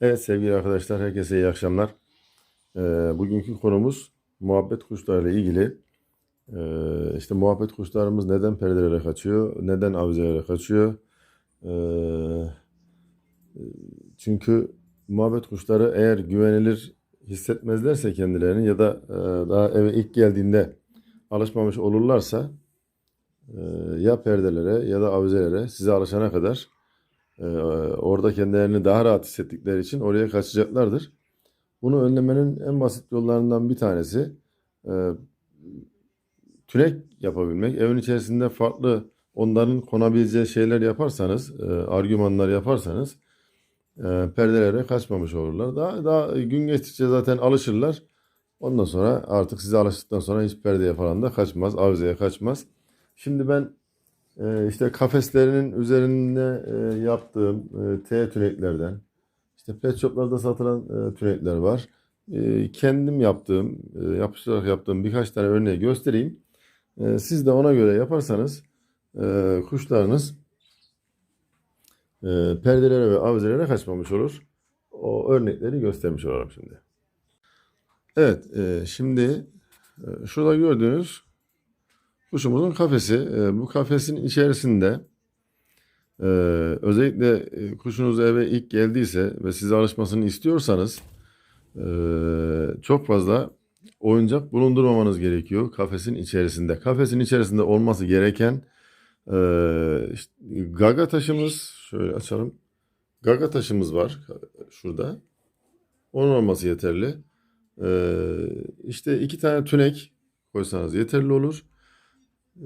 Evet sevgili arkadaşlar herkese iyi akşamlar. Ee, bugünkü konumuz muhabbet kuşlarıyla ilgili. Ee, işte muhabbet kuşlarımız neden perdelere kaçıyor, neden avizelere kaçıyor. Ee, çünkü muhabbet kuşları eğer güvenilir hissetmezlerse kendilerini ya da e, daha eve ilk geldiğinde alışmamış olurlarsa e, ya perdelere ya da avizelere size alışana kadar ee, orada kendilerini daha rahat hissettikleri için oraya kaçacaklardır. Bunu önlemenin en basit yollarından bir tanesi e, tünek yapabilmek. Evin içerisinde farklı onların konabileceği şeyler yaparsanız, e, argümanlar yaparsanız e, perdelere kaçmamış olurlar. Daha, daha gün geçtikçe zaten alışırlar. Ondan sonra artık size alıştıktan sonra hiç perdeye falan da kaçmaz, avizeye kaçmaz. Şimdi ben işte kafeslerinin üzerinde e, yaptığım e, T tüneklerden, işte pet shoplarda satılan e, tünekler var. Kendim yaptığım, yapıştırarak yaptığım birkaç tane örneği göstereyim. Siz de ona göre yaparsanız kuşlarınız perdelere ve avizelere kaçmamış olur. O örnekleri göstermiş olurum şimdi. Evet, şimdi şurada gördüğünüz Kuşumuzun kafesi. E, bu kafesin içerisinde e, özellikle e, kuşunuz eve ilk geldiyse ve size alışmasını istiyorsanız e, çok fazla oyuncak bulundurmamanız gerekiyor kafesin içerisinde. Kafesin içerisinde olması gereken e, gaga taşımız şöyle açalım. Gaga taşımız var şurada. Onun olması yeterli. E, işte iki tane tünek koysanız yeterli olur. Ee,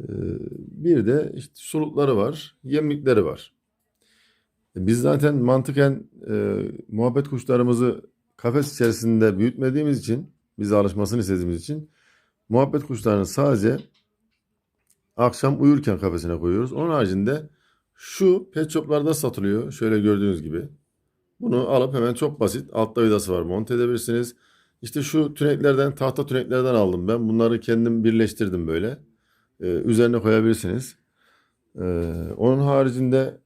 Bir de işte sulukları var, yemlikleri var. E, Biz zaten mantıken e, muhabbet kuşlarımızı kafes içerisinde büyütmediğimiz için, bize alışmasını istediğimiz için muhabbet kuşlarını sadece akşam uyurken kafesine koyuyoruz. Onun haricinde şu pet shoplarda satılıyor. Şöyle gördüğünüz gibi. Bunu alıp hemen çok basit altta vidası var monte edebilirsiniz. İşte şu tüneklerden, tahta tüneklerden aldım ben. Bunları kendim birleştirdim böyle e, üzerine koyabilirsiniz. E, onun haricinde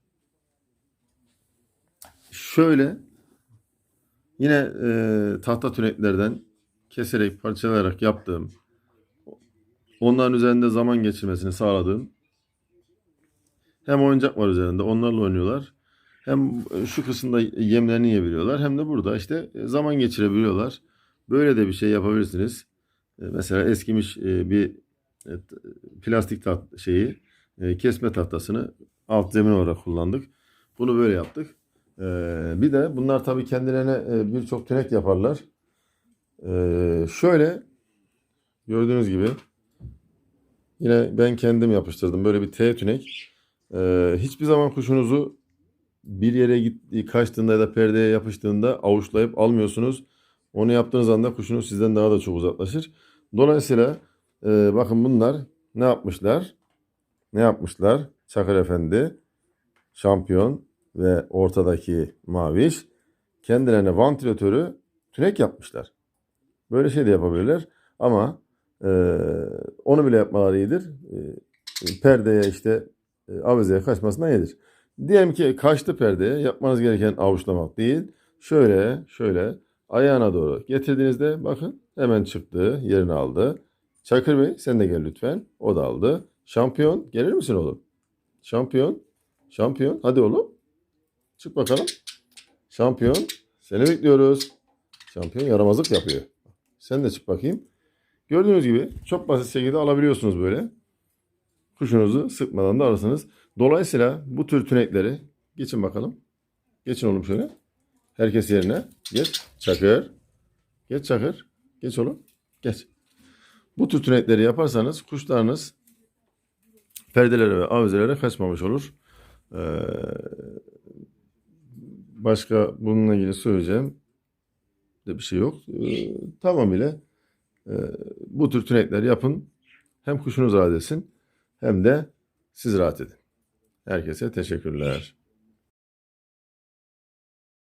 şöyle yine e, tahta tüneklerden keserek parçalayarak yaptığım onların üzerinde zaman geçirmesini sağladığım hem oyuncak var üzerinde onlarla oynuyorlar. Hem şu kısımda yemlerini yiyebiliyorlar hem de burada işte zaman geçirebiliyorlar. Böyle de bir şey yapabilirsiniz. E, Mesela eskimiş e, bir e, plastik tat şeyi e, kesme tahtasını alt zemin olarak kullandık. Bunu böyle yaptık. E, bir de bunlar tabii kendilerine e, birçok tünek yaparlar. E, şöyle gördüğünüz gibi yine ben kendim yapıştırdım. Böyle bir T tünek. Hiçbir zaman kuşunuzu bir yere gittiği, kaçtığında ya da perdeye yapıştığında avuçlayıp almıyorsunuz. Onu yaptığınız anda kuşunuz sizden daha da çok uzaklaşır. Dolayısıyla ee, bakın bunlar ne yapmışlar? Ne yapmışlar? Çakır Efendi, şampiyon ve ortadaki maviş kendilerine vantilatörü tünek yapmışlar. Böyle şey de yapabilirler. Ama e, onu bile yapmaları iyidir. E, perdeye işte e, avizeye kaçmasına iyidir. Diyelim ki kaçtı perdeye yapmanız gereken avuçlamak değil. Şöyle şöyle ayağına doğru getirdiğinizde bakın hemen çıktı yerini aldı. Çakır Bey sen de gel lütfen. O da aldı. Şampiyon gelir misin oğlum? Şampiyon. Şampiyon. Hadi oğlum. Çık bakalım. Şampiyon. Seni bekliyoruz. Şampiyon yaramazlık yapıyor. Sen de çık bakayım. Gördüğünüz gibi çok basit şekilde alabiliyorsunuz böyle. Kuşunuzu sıkmadan da alırsınız. Dolayısıyla bu tür tünekleri geçin bakalım. Geçin oğlum şöyle. Herkes yerine. Geç. Çakır. Geç Çakır. Geç oğlum. Geç. Bu tür tünekleri yaparsanız kuşlarınız perdelere ve avizelere kaçmamış olur. Ee, başka bununla ilgili söyleyeceğim de bir şey yok. Ee, tamamıyla e, bu tür tünekler yapın. Hem kuşunuz rahat etsin hem de siz rahat edin. Herkese teşekkürler.